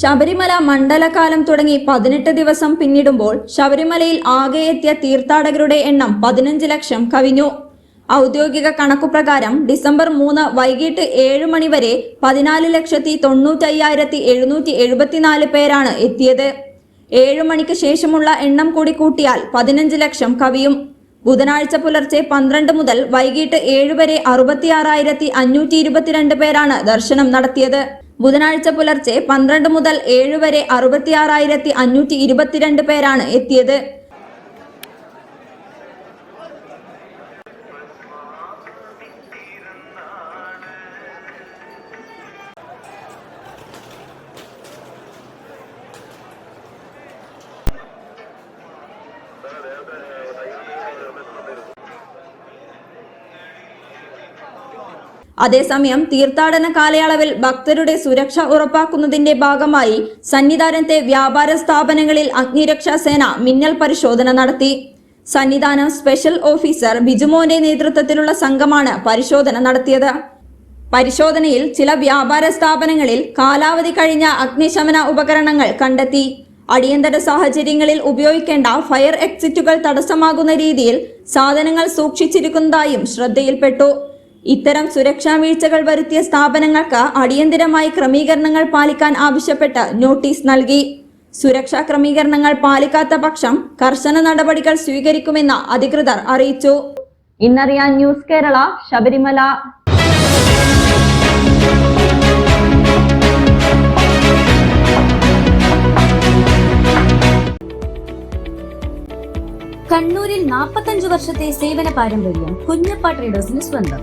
ശബരിമല മണ്ഡലകാലം തുടങ്ങി പതിനെട്ട് ദിവസം പിന്നിടുമ്പോൾ ശബരിമലയിൽ ആകെ എത്തിയ തീർത്ഥാടകരുടെ എണ്ണം പതിനഞ്ച് ലക്ഷം കവിഞ്ഞു. ഔദ്യോഗിക കണക്കുപ്രകാരം ഡിസംബർ മൂന്ന് വൈകിട്ട് ഏഴ് മണിവരെ പതിനാല് ലക്ഷത്തി തൊണ്ണൂറ്റയ്യായിരത്തി എഴുന്നൂറ്റി എഴുപത്തിനാല് പേരാണ് എത്തിയത്. ഏഴ് മണിക്ക് ശേഷമുള്ള എണ്ണം കൂടി കൂട്ടിയാൽ പതിനഞ്ച് ലക്ഷം കവിയും. ബുധനാഴ്ച പുലർച്ചെ പന്ത്രണ്ട് മുതൽ വൈകിട്ട് ഏഴ് വരെ അറുപത്തിയാറായിരത്തി അഞ്ഞൂറ്റി ഇരുപത്തിരണ്ട് പേരാണ് ദർശനം നടത്തിയത്. ബുധനാഴ്ച പുലർച്ചെ പന്ത്രണ്ട് മുതൽ ഏഴ് വരെ അറുപത്തിയാറായിരത്തി അഞ്ഞൂറ്റി ഇരുപത്തിരണ്ട് പേരാണ് എത്തിയത്. അതേസമയം തീർത്ഥാടന കാലയളവിൽ ഭക്തരുടെ സുരക്ഷ ഉറപ്പാക്കുന്നതിന്റെ ഭാഗമായി സന്നിധാനത്തെ വ്യാപാര സ്ഥാപനങ്ങളിൽ അഗ്നിരക്ഷാ സേന മിന്നൽ പരിശോധന നടത്തി. സന്നിധാനം സ്പെഷ്യൽ ഓഫീസർ ബിജുമോന്റെ നേതൃത്വത്തിലുള്ള സംഘമാണ് പരിശോധന നടത്തിയത്. പരിശോധനയിൽ ചില വ്യാപാര സ്ഥാപനങ്ങളിൽ കാലാവധി കഴിഞ്ഞ അഗ്നിശമന ഉപകരണങ്ങൾ കണ്ടെത്തി. അടിയന്തര സാഹചര്യങ്ങളിൽ ഉപയോഗിക്കേണ്ട ഫയർ എക്സിറ്റുകൾ തടസ്സമാകുന്ന രീതിയിൽ സാധനങ്ങൾ സൂക്ഷിച്ചിരിക്കുന്നതായും ശ്രദ്ധയിൽപ്പെട്ടു. ഇത്തരം സുരക്ഷാ വീഴ്ചകൾ വരുത്തിയ സ്ഥാപനങ്ങൾക്ക് അടിയന്തിരമായി ക്രമീകരണങ്ങൾ പാലിക്കാൻ ആവശ്യപ്പെട്ട് നോട്ടീസ് നൽകി. സുരക്ഷാ ക്രമീകരണങ്ങൾ പാലിക്കാത്ത പക്ഷം കർശന നടപടികൾ സ്വീകരിക്കുമെന്ന് അധികൃതർ അറിയിച്ചു. ഇന്നറിയാൻ ന്യൂസ് കേരള ശബരിമല. കണ്ണൂരിൽ 45 വർഷത്തെ സേവന പാരമ്പര്യം കുഞ്ഞപ്പ ട്രേഡേഴ്സിന് സ്വന്തം.